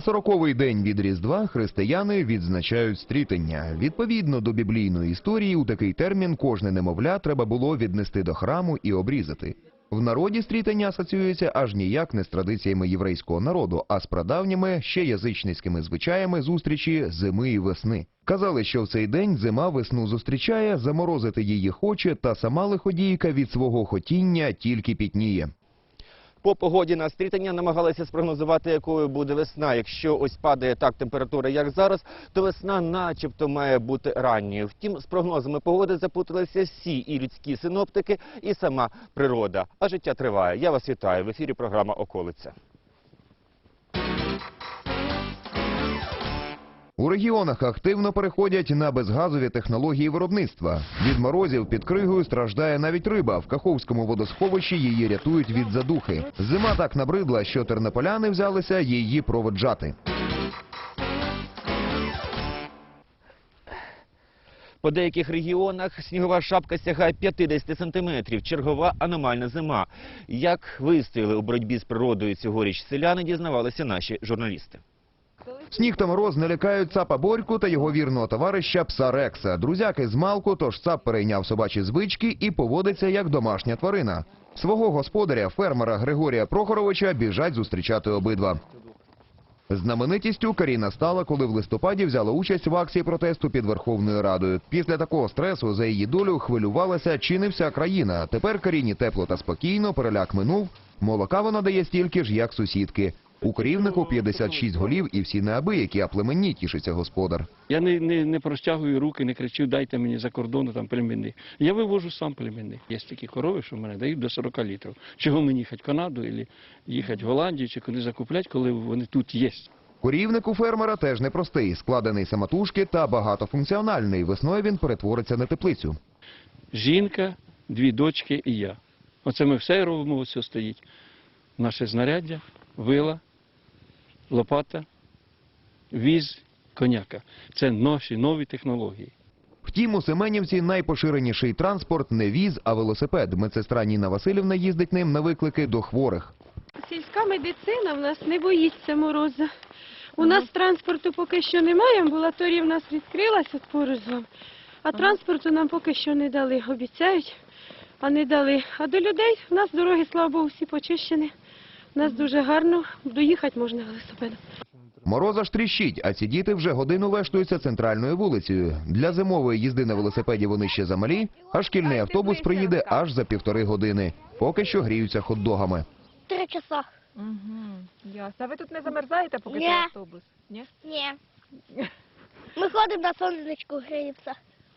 Сороковий день від Різдва християни відзначають стрітення. Відповідно до біблійної історії, у такий термін кожне немовля треба було віднести до храму і обрізати. В народі стрітення асоціюється аж ніяк не з традиціями єврейського народу, а з прадавніми ще язичницькими звичаями зустрічі зими і весни. Казали, що в цей день зима весну зустрічає, заморозити її хоче, та сама лиходійка від свого хотіння тільки пітніє. По погоді на стрітання намагалися спрогнозувати, якою буде весна. Якщо ось падає так температура, як зараз, то весна начебто має бути ранньою. Втім, з прогнозами погоди запуталися всі і людські синоптики, і сама природа. А життя триває. Я вас вітаю. В ефірі програма Околиця. У регіонах активно переходять на безгазові технології виробництва. Від морозів під кригою страждає навіть риба. В Каховському водосховищі її рятують від задухи. Зима так набридла, що тернополяни взялися її проводжати. По деяких регіонах снігова шапка сягає 50 сантиметрів. Чергова аномальна зима. Як вистояли у боротьбі з природою цьогоріч селяни, дізнавалися наші журналісти. Сніг та мороз не лякають цапа Борьку та його вірного товариша пса Рекса. Друзяки з малку, тож цап перейняв собачі звички і поводиться як домашня тварина. Свого господаря, фермера Григорія Прохоровича, біжать зустрічати обидва. Знаменитістю Каріна стала, коли в листопаді взяла участь в акції протесту під Верховною Радою. Після такого стресу за її долю хвилювалася чи не вся країна. Тепер Каріні тепло та спокійно, переляк минув. Молока вона дає стільки ж, як сусідки. У корівнику 56 голів і всі неабиякі, а племенні тішиться господар. Я не, не, не простягую руки, не кричу, дайте мені за кордону там племінних. Я вивожу сам племінних. Є такі корови, що в мене дають до 40 літрів. Чого мені їхати в Канаду, або їхати в Голландію, чи куди закупляти, коли вони тут є. Корівник у фермера теж непростий, складений самотужки та багатофункціональний. Весною він перетвориться на теплицю. Жінка, дві дочки і я. Оце ми все робимо, ось все стоїть. Наше знаряддя, вила, лопата, віз, коняка. Це наші нові технології. Втім, у Семенівці найпоширеніший транспорт не віз, а велосипед. Медсестра Ніна Васильівна їздить ним на виклики до хворих. Сільська медицина в нас не боїться морозу. У нас транспорту поки що немає, амбулаторія в нас відкрилася поруч з вами, а транспорту нам поки що не дали. Обіцяють, а не дали. А до людей в нас дороги, слава Богу, всі почищені. У нас дуже гарно, доїхати можна велосипедом. Мороза ж тріщить, а ці діти вже годину вештуються центральною вулицею. Для зимової їзди на велосипеді вони ще замалі, а шкільний автобус приїде аж за півтори години. Поки що гріються хот-догами. Три часа. Угу, ясно. А ви тут не замерзаєте, поки Ні. це автобус? Ні? Ні. Ми ходимо на сонечку гріємося.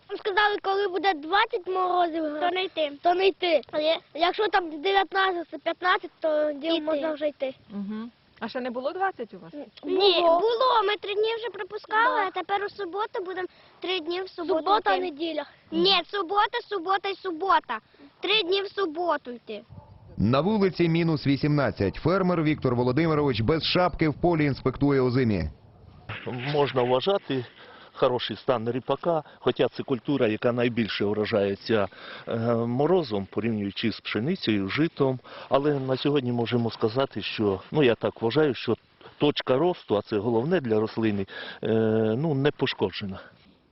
Нам сказали, коли буде 20 морозів, то не йти. То не йти. А є- якщо там 19 15, то тоді можна вже йти. Угу. А ще не було 20 у вас? Ні, було. Ми три дні вже пропускали, а тепер у суботу будемо три дні в суботу. Субота, неділя. Ні, субота, субота і субота. Три дні в суботу йти. На вулиці мінус 18. Фермер Віктор Володимирович без шапки в полі інспектує озимі. можна вважати хороший стан ріпака, хоча це культура, яка найбільше вражається е, морозом, порівнюючи з пшеницею, житом. Але на сьогодні можемо сказати, що ну я так вважаю, що точка росту, а це головне для рослини, е, ну не пошкоджена.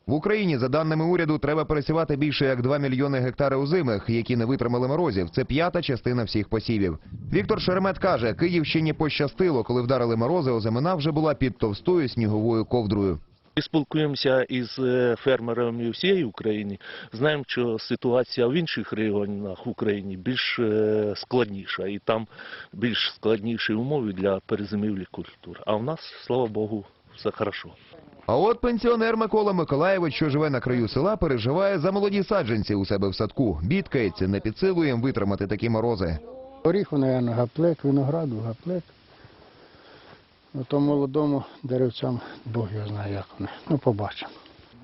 В Україні, за даними уряду, треба пересівати більше як 2 мільйони гектари озимих, які не витримали морозів. Це п'ята частина всіх посівів. Віктор Шеремет каже, Київщині пощастило, коли вдарили морози, озимина вже була під товстою сніговою ковдрою. Ми спілкуємося із е, фермерами всієї України. Знаємо, що ситуація в інших регіонах України більш е, складніша, і там більш складніші умови для перезимівлі культур. А в нас, слава Богу, все хорошо. А от пенсіонер Микола Миколаєвич, що живе на краю села, переживає за молоді саджанці у себе в садку. Бідкається, не під силу їм витримати такі морози. Горіху, мабуть, гаплек, винограду, гаплек. Ну, то молодому деревцям Бог його знає, як вони. Ну, побачимо.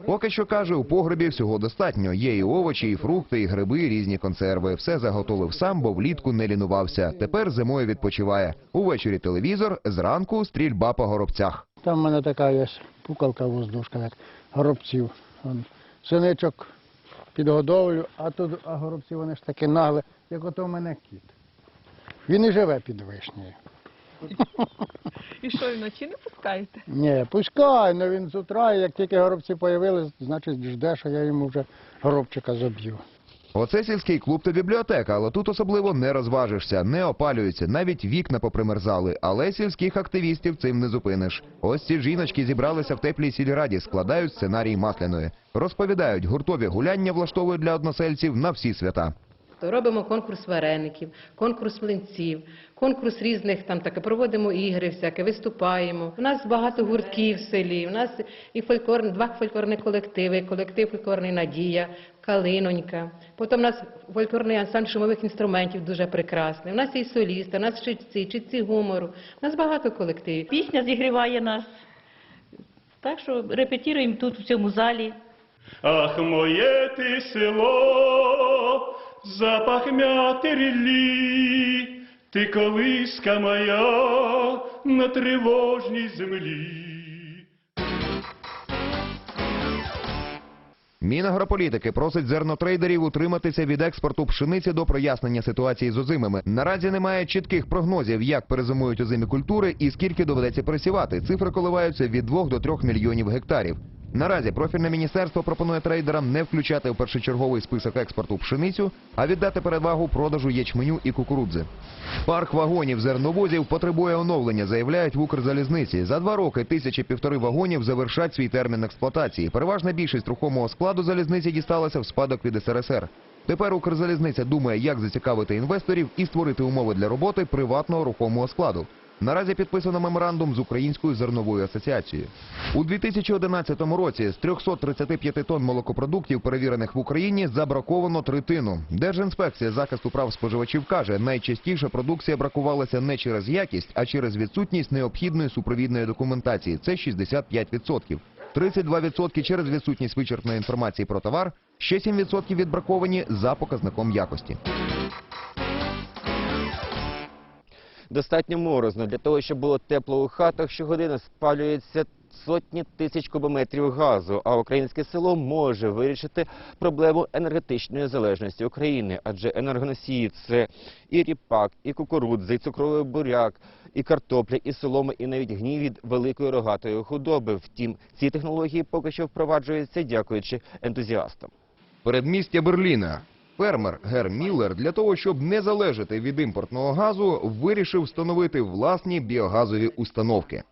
Поки що каже, у погребі всього достатньо. Є і овочі, і фрукти, і гриби, і різні консерви. Все заготовив сам, бо влітку не лінувався. Тепер зимою відпочиває. Увечері телевізор, зранку стрільба по горобцях. Там в мене така є пукалка воздушка, як горобців. Синичок підгодовлю, а тут а горобці вони ж такі нагле, як ото в мене кіт. Він і живе під вишнею. І що, і вночі не пускаєте? Ні, пускай, але він з утра, як тільки горобці з'явились, значить жде, що я йому вже горобчика заб'ю. Оце сільський клуб та бібліотека, але тут особливо не розважишся, не опалюються, навіть вікна попримерзали. Але сільських активістів цим не зупиниш. Ось ці жіночки зібралися в теплій сільраді, складають сценарій масляної. Розповідають, гуртові гуляння влаштовують для односельців на всі свята. То робимо конкурс вареників, конкурс млинців, конкурс різних там таке. Проводимо ігри, всяке, виступаємо. У нас багато гуртків в селі. У нас і фольклор, два фольклорні колективи, колектив фольклорний Надія, Калинонька. Потім у нас фольклорний ансамбль шумових інструментів дуже прекрасний. У нас є і солісти, у нас читці, читці гумору. У нас багато колективів. Пісня зігріває нас. Так що репетируємо тут, в цьому залі. Ах, моє ти село, запах мяти ти колиска моя на тривожній землі. Мінагрополітики просить зернотрейдерів утриматися від експорту пшениці до прояснення ситуації з озимими. Наразі немає чітких прогнозів, як перезимують озимі культури і скільки доведеться присівати. Цифри коливаються від 2 до 3 мільйонів гектарів. Наразі профільне міністерство пропонує трейдерам не включати в першочерговий список експорту пшеницю, а віддати перевагу продажу ячменю і кукурудзи. Парк вагонів зерновозів потребує оновлення, заявляють в Укрзалізниці. За два роки тисячі півтори вагонів завершать свій термін експлуатації. Переважна більшість рухомого складу залізниці дісталася в спадок від СРСР. Тепер Укрзалізниця думає, як зацікавити інвесторів і створити умови для роботи приватного рухомого складу. Наразі підписано меморандум з Українською зерновою асоціацією. У 2011 році з 335 тонн молокопродуктів, перевірених в Україні, забраковано третину. Держінспекція захисту прав споживачів каже, найчастіше продукція бракувалася не через якість, а через відсутність необхідної супровідної документації. Це 65%. 32% через відсутність вичерпної інформації про товар, ще 7% відбраковані за показником якості. Достатньо морозно для того, щоб було тепло у хатах. Щогодини спалюється сотні тисяч кубометрів газу. А українське село може вирішити проблему енергетичної залежності України, адже енергоносії це і ріпак, і кукурудза, і цукровий буряк, і картопля, і солома, і навіть гній від великої рогатої худоби. Втім, ці технології поки що впроваджуються дякуючи ентузіастам. Передмістя Берліна. Фермер Гер Міллер для того, щоб не залежати від імпортного газу, вирішив встановити власні біогазові установки.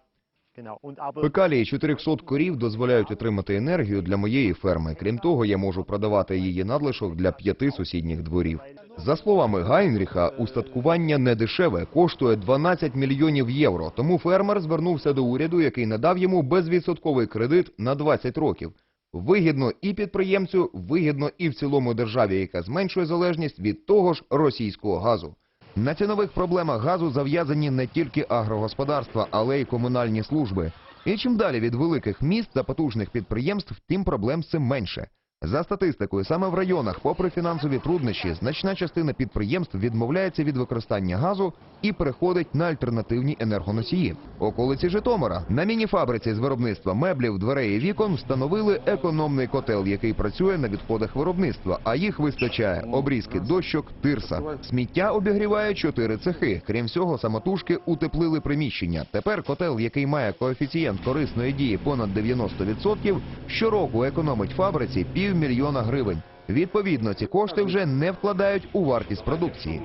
Фекалії 400 корів дозволяють отримати енергію для моєї ферми. Крім того, я можу продавати її надлишок для п'яти сусідніх дворів. За словами Гайнріха, устаткування не дешеве, коштує 12 мільйонів євро. Тому фермер звернувся до уряду, який надав йому безвідсотковий кредит на 20 років. Вигідно і підприємцю, вигідно і в цілому державі, яка зменшує залежність від того ж російського газу. На цінових проблемах газу зав'язані не тільки агрогосподарства, але й комунальні служби. І чим далі від великих міст та потужних підприємств, тим проблем все менше. За статистикою, саме в районах, попри фінансові труднощі, значна частина підприємств відмовляється від використання газу і переходить на альтернативні енергоносії. Околиці Житомира на мініфабриці з виробництва меблів, дверей і вікон встановили економний котел, який працює на відходах виробництва, а їх вистачає обрізки дощок, тирса. Сміття обігріває чотири цехи. Крім всього, самотужки утеплили приміщення. Тепер котел, який має коефіцієнт корисної дії понад 90%, щороку економить фабриці півмільйона гривень. Відповідно, ці кошти вже не вкладають у вартість продукції.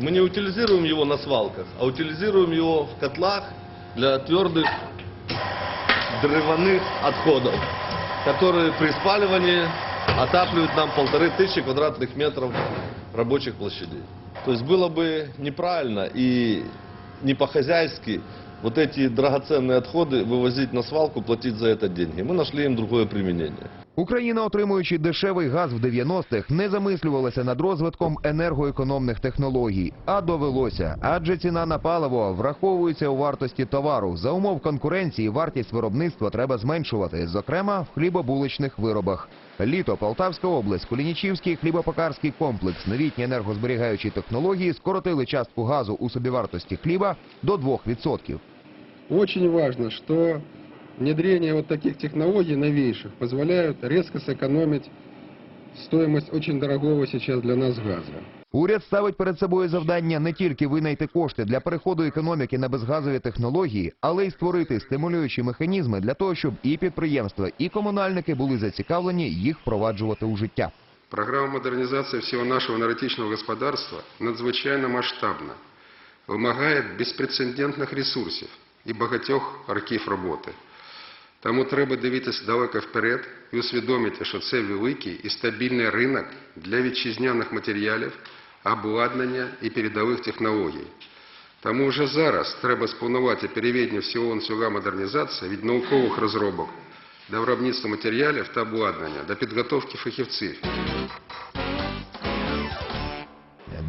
Мы не утилизируем его на свалках, а утилизируем его в котлах для твердых древяных отходов, которые при спаливании отапливают нам полторы тысячи квадратных метров рабочих площадей. То есть было бы неправильно и не по-хозяйски вот эти драгоценные отходы вывозить на свалку, платить за это деньги. Мы нашли им другое применение. Україна, отримуючи дешевий газ в 90-х, не замислювалася над розвитком енергоекономних технологій, а довелося, адже ціна на паливо враховується у вартості товару. За умов конкуренції вартість виробництва треба зменшувати, зокрема в хлібобуличних виробах. Літо, Полтавська область, Кулінічівський хлібопекарський комплекс, новітні енергозберігаючі технології скоротили частку газу у собівартості хліба до 2%. Очень важно, что внедрение вот таких технологий новейших позволяют резко сэкономить стоимость очень дорогого сейчас для нас газа. Уряд ставить перед собою завдання не тільки винайти кошти для переходу економіки на безгазові технології, але й створити стимулюючі механізми для того, щоб і підприємства, і комунальники були зацікавлені їх впроваджувати у життя. Программа модернизации всего нашего энергетичного господарства надзвычайно масштабна, вимагає безпрецедентних ресурсів і багатьох років роботи. Тому треба дивитися далеко вперед і усвідомити, що це великий і стабільний ринок для вітчизняних матеріалів, обладнання і передових технологій. Тому вже зараз треба спланувати переведення всього ланцюга модернізації від наукових розробок до виробництва матеріалів та обладнання, до підготовки фахівців.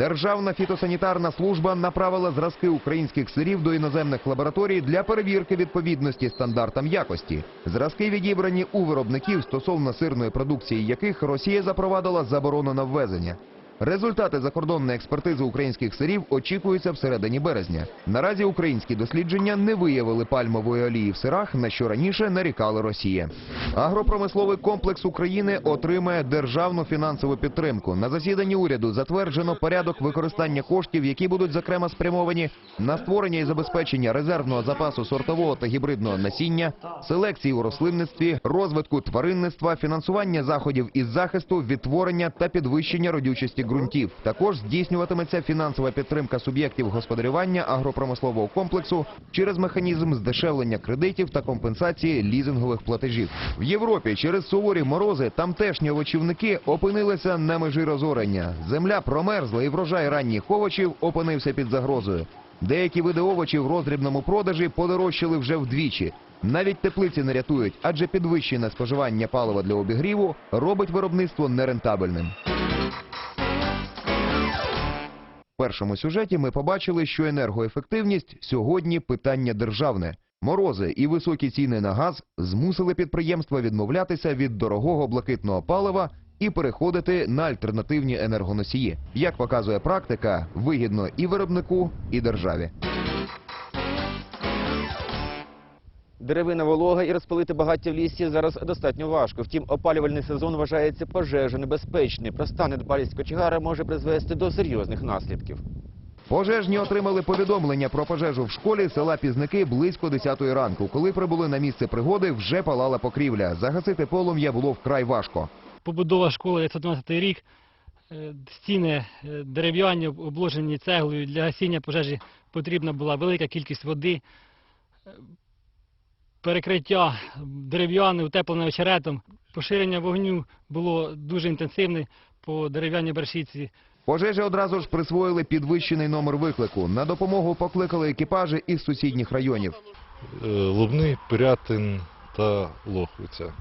Державна фітосанітарна служба направила зразки українських сирів до іноземних лабораторій для перевірки відповідності стандартам якості. Зразки відібрані у виробників стосовно сирної продукції, яких Росія запровадила заборону на ввезення. Результати закордонної експертизи українських сирів очікуються всередині березня. Наразі українські дослідження не виявили пальмової олії в сирах, на що раніше нарікали Росія. Агропромисловий комплекс України отримає державну фінансову підтримку. На засіданні уряду затверджено порядок використання коштів, які будуть зокрема спрямовані на створення і забезпечення резервного запасу сортового та гібридного насіння, селекції у рослинництві, розвитку тваринництва, фінансування заходів із захисту, відтворення та підвищення родючості ґрунтів. Також здійснюватиметься фінансова підтримка суб'єктів господарювання агропромислового комплексу через механізм здешевлення кредитів та компенсації лізингових платежів. В Європі через суворі морози тамтешні овочівники опинилися на межі розорення. Земля промерзла і врожай ранніх овочів опинився під загрозою. Деякі види овочів в роздрібному продажі подорожчали вже вдвічі. Навіть теплиці не рятують, адже підвищене споживання палива для обігріву робить виробництво нерентабельним. Першому сюжеті ми побачили, що енергоефективність сьогодні питання державне. Морози і високі ціни на газ змусили підприємства відмовлятися від дорогого блакитного палива і переходити на альтернативні енергоносії. Як показує практика, вигідно і виробнику, і державі. Деревина волога і розпалити багаття в лісі зараз достатньо важко. Втім, опалювальний сезон вважається пожежонебезпечний. Проста недбалість кочегара може призвести до серйозних наслідків. Пожежні отримали повідомлення про пожежу в школі села Пізники близько 10-ї ранку. Коли прибули на місце пригоди, вже палала покрівля. Загасити полум'я було вкрай важко. побудова школи 912 рік. Е, Стіни е, дерев'яні, обложені цеглою. Для гасіння пожежі потрібна була велика кількість води. Перекриття дерев'яне, утеплене очеретом. Поширення вогню було дуже інтенсивне по дерев'яній баршіці. Пожежі одразу ж присвоїли підвищений номер виклику. На допомогу покликали екіпажі із сусідніх районів. Е, Лубни, Пирятин та Лохвиця.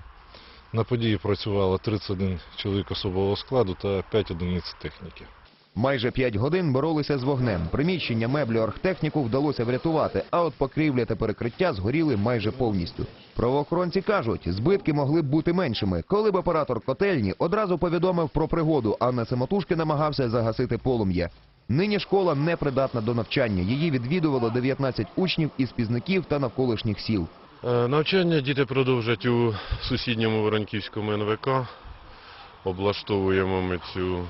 На події працювало 31 чоловік особового складу та 5 одиниць техніки. Майже п'ять годин боролися з вогнем. Приміщення меблю архтехніку вдалося врятувати, а от покрівля та перекриття згоріли майже повністю. Правоохоронці кажуть, збитки могли б бути меншими, коли б оператор котельні одразу повідомив про пригоду, а не самотужки намагався загасити полум'я. Нині школа не придатна до навчання. Її відвідувало 19 учнів із пізників та навколишніх сіл. Е, Навчання діти продовжать у сусідньому Воронківському НВК. Облаштовуємо ми цю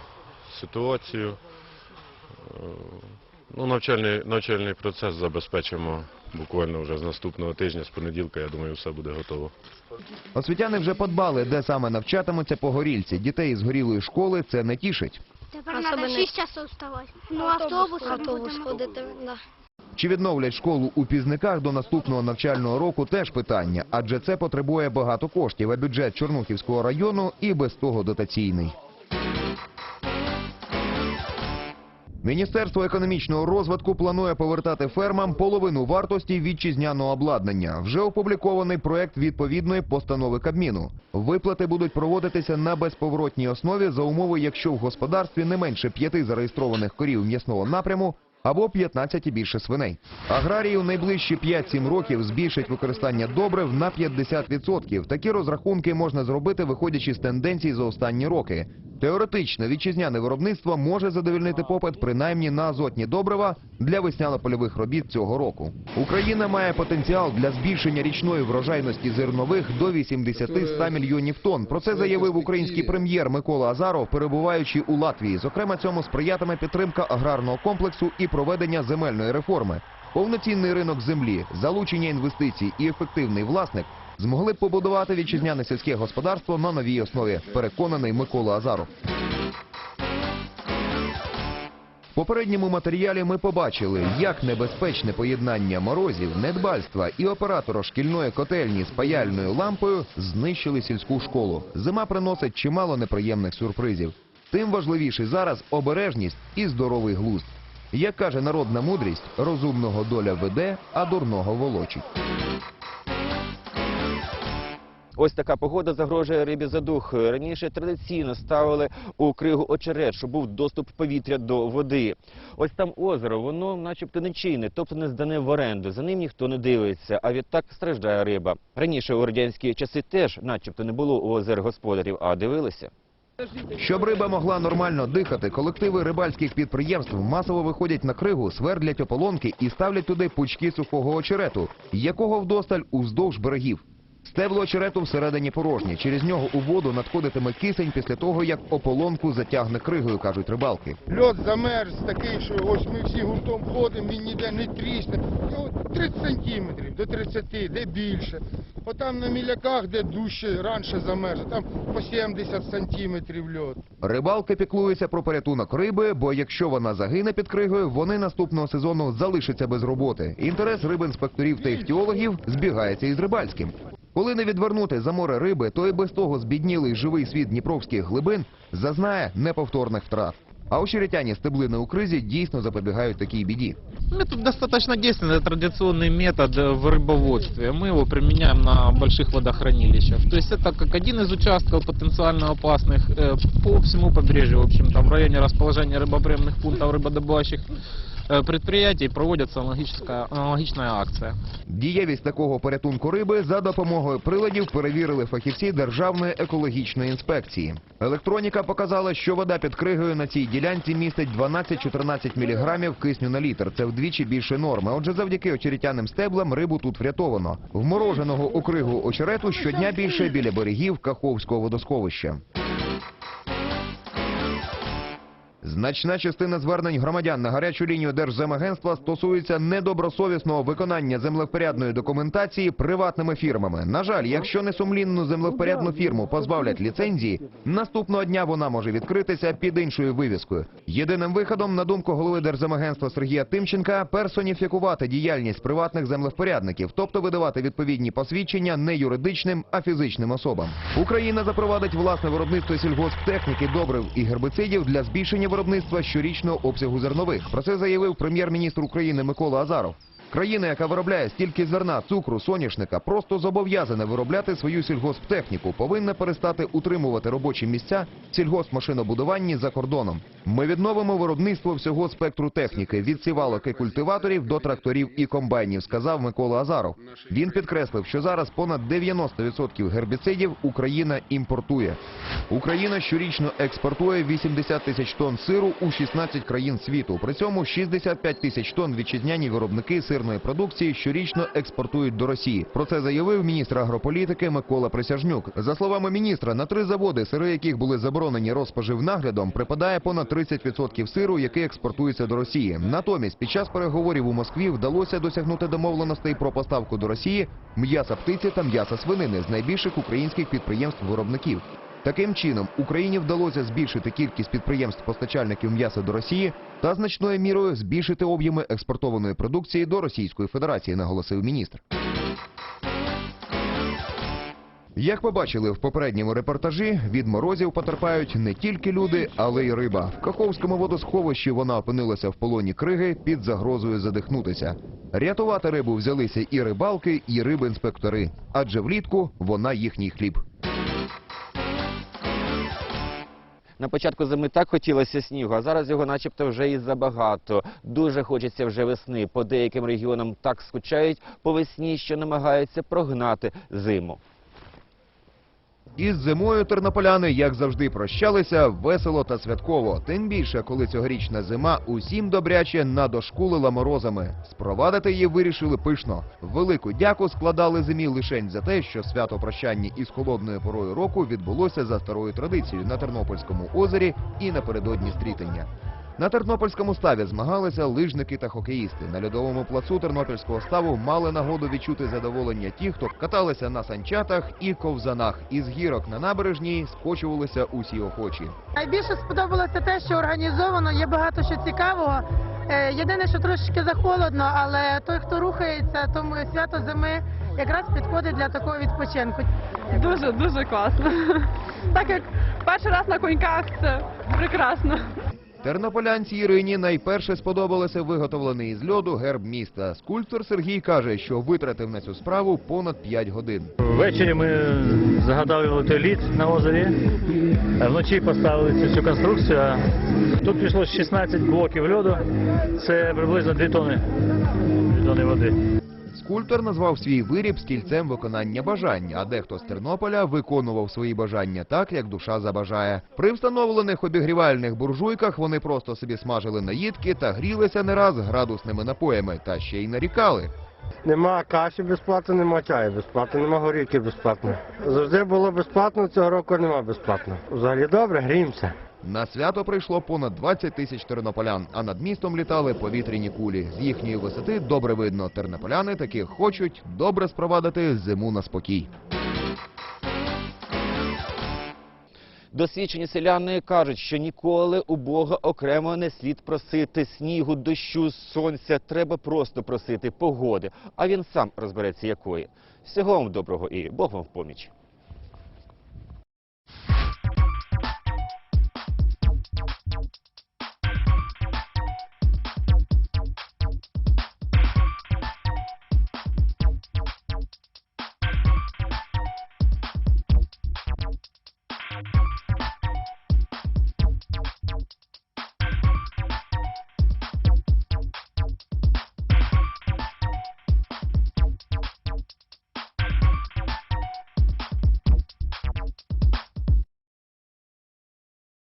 ситуацію. Е, Ну, навчальний, навчальний процес забезпечимо буквально вже з наступного тижня, з понеділка, я думаю, все буде готово. Освітяни вже подбали, де саме навчатимуться погорільці. Дітей з горілої школи це не тішить. Тепер треба 6 часов вставати. Ну, автобус, автобус ходити. Да. Чи відновлять школу у пізниках до наступного навчального року теж питання, адже це потребує багато коштів, а бюджет Чорнухівського району і без того дотаційний. Міністерство економічного розвитку планує повертати фермам половину вартості вітчизняного обладнання. Вже опублікований проект відповідної постанови Кабміну. Виплати будуть проводитися на безповоротній основі за умови, якщо в господарстві не менше п'яти зареєстрованих корів м'ясного напряму або 15 і більше свиней. Аграрії у найближчі 5-7 років збільшать використання добрив на 50%. Такі розрахунки можна зробити, виходячи з тенденцій за останні роки. Теоретично вітчизняне виробництво може задовільнити попит принаймні на азотні добрива для весняно-польових робіт цього року. Україна має потенціал для збільшення річної врожайності зернових до 80-100 мільйонів тонн. Про це заявив український прем'єр Микола Азаров, перебуваючи у Латвії. Зокрема, цьому сприятиме підтримка аграрного комплексу і проведення земельної реформи. Повноцінний ринок землі, залучення інвестицій і ефективний власник змогли побудувати вітчизняне сільське господарство на новій основі, переконаний Микола Азаров. В попередньому матеріалі ми побачили, як небезпечне поєднання морозів, недбальства і оператора шкільної котельні з паяльною лампою знищили сільську школу. Зима приносить чимало неприємних сюрпризів. Тим важливіший зараз обережність і здоровий глузд. Як каже народна мудрість, розумного доля веде, а дурного волочить. Ось така погода загрожує рибі задух. Раніше традиційно ставили у кригу очерет, щоб був доступ повітря до води. Ось там озеро, воно начебто нечийне, тобто не здане в оренду. За ним ніхто не дивиться, а відтак страждає риба. Раніше у радянські часи теж начебто не було озер господарів, а дивилися. Щоб риба могла нормально дихати, колективи рибальських підприємств масово виходять на кригу, свердлять ополонки і ставлять туди пучки сухого очерету, якого вдосталь уздовж берегів. Стебло очерету всередині порожнє. Через нього у воду надходитиме кисень після того, як ополонку затягне кригою, кажуть рибалки. Льот замерз такий, що ось ми всі гуртом ходимо, він ніде не трісне. Його 30 сантиметрів до 30, де більше. Отам на міляках, де дужче раніше замерз, там по 70 сантиметрів льот. Рибалки піклуються про порятунок риби, бо якщо вона загине під кригою, вони наступного сезону залишаться без роботи. Інтерес рибінспекторів та іхтіологів збігається із рибальським. Коли не відвернути за море риби, то і без того збіднілий живий світ дніпровських глибин зазнає неповторних втрат. А очеретяні стеблини у кризі дійсно запобігають такій біді. Метод достаточно действенный, это традиционный метод э, в рыбоводстве. Мы его применяем на больших водохранилищах. То есть это как один из участков потенциально опасных э, по всему побережью, в общем, там в районе расположения рыбоприемных пунктов рыбодобывающих э, предприятий проводится аналогическая, аналогичная акция. Дієвість такого порятунку риби за допомогою приладів перевірили фахівці Державної екологічної інспекції. Електроніка показала, що вода під кригою на цій ділянці містить 12-14 міліграмів кисню на літр. Це вдвічі більше норми. Отже, завдяки очеретяним стеблам рибу тут врятовано. Вмороженого у кригу очерету щодня більше біля берегів Каховського водосховища. Значна частина звернень громадян на гарячу лінію Держземагентства стосується недобросовісного виконання землевпорядної документації приватними фірмами. На жаль, якщо несумлінну землевпорядну фірму позбавлять ліцензії, наступного дня вона може відкритися під іншою вивіскою. Єдиним виходом, на думку голови Держземагентства Сергія Тимченка, персоніфікувати діяльність приватних землевпорядників, тобто видавати відповідні посвідчення не юридичним, а фізичним особам. Україна запровадить власне виробництво сільгосптехніки, добрив і гербицидів для збільшення виробництва щорічного обсягу зернових. Про це заявив прем'єр-міністр України Микола Азаров. Країна, яка виробляє стільки зерна, цукру, соняшника, просто зобов'язана виробляти свою сільгосптехніку, повинна перестати утримувати робочі місця в сільгоспмашинобудуванні за кордоном. Ми відновимо виробництво всього спектру техніки від сівалок і культиваторів до тракторів і комбайнів, сказав Микола Азаров. Він підкреслив, що зараз понад 90% гербіцидів Україна імпортує. Україна щорічно експортує 80 тисяч тонн сиру у 16 країн світу. При цьому 65 тисяч тонн вітчизняні виробники сирної продукції щорічно експортують до Росії. Про це заявив міністр агрополітики Микола Присяжнюк. За словами міністра, на три заводи, сири яких були заборонені розпожив наглядом, припадає понад 30% сиру, який експортується до Росії. Натомість, під час переговорів у Москві вдалося досягнути домовленостей про поставку до Росії м'яса птиці та м'яса свинини з найбільших українських підприємств-виробників. Таким чином, Україні вдалося збільшити кількість підприємств-постачальників м'яса до Росії та значною мірою збільшити об'єми експортованої продукції до Російської Федерації, наголосив міністр. Як побачили в попередньому репортажі, від морозів потерпають не тільки люди, але й риба. В Каховському водосховищі вона опинилася в полоні криги під загрозою задихнутися. Рятувати рибу взялися і рибалки, і рибінспектори, адже влітку вона їхній хліб. На початку зими так хотілося снігу, а зараз його начебто вже і забагато. Дуже хочеться вже весни. По деяким регіонам так скучають по весні, що намагаються прогнати зиму. Із зимою тернополяни, як завжди, прощалися весело та святково. Тим більше, коли цьогорічна зима усім добряче надошкулила морозами. Спровадити її вирішили пишно. Велику дяку складали зимі лишень за те, що свято прощання із холодною порою року відбулося за старою традицією на Тернопільському озері і напередодні стрітення. На тернопільському ставі змагалися лижники та хокеїсти. На льодовому плацу тернопільського ставу мали нагоду відчути задоволення ті, хто каталися на санчатах і ковзанах. Із гірок на набережній скочувалися усі охочі. Найбільше сподобалося те, що організовано, є багато що цікавого. Е, Єдине, що трошечки захолодно, але той, хто рухається, тому свято зими якраз підходить для такого відпочинку. Дуже, дуже класно. Так як перший раз на коньках це прекрасно. Тернополянці Ірині найперше сподобалося виготовлений із льоду герб міста. Скульптор Сергій каже, що витратив на цю справу понад 5 годин. Ввечері ми той лід на озері, вночі поставили цю конструкцію. Тут пішло 16 блоків льоду, це приблизно 2 тони, 2 тони води. Скульптор назвав свій виріб стільцем виконання бажань, а дехто з Тернополя виконував свої бажання так, як душа забажає. При встановлених обігрівальних буржуйках вони просто собі смажили наїдки та грілися не раз градусними напоями, та ще й нарікали. Нема каші безплатно, нема чаю безплатно, нема горілки безплатно. Завжди було безплатно, цього року нема безплатно. Взагалі добре, гріємося. На свято прийшло понад 20 тисяч тернополян, а над містом літали повітряні кулі. З їхньої висоти добре видно. Тернополяни таки хочуть добре спровадити зиму на спокій. Досвідчені селяни кажуть, що ніколи у Бога окремо не слід просити снігу, дощу, сонця. Треба просто просити погоди, а він сам розбереться якої. Всього вам доброго і Бог вам в поміч.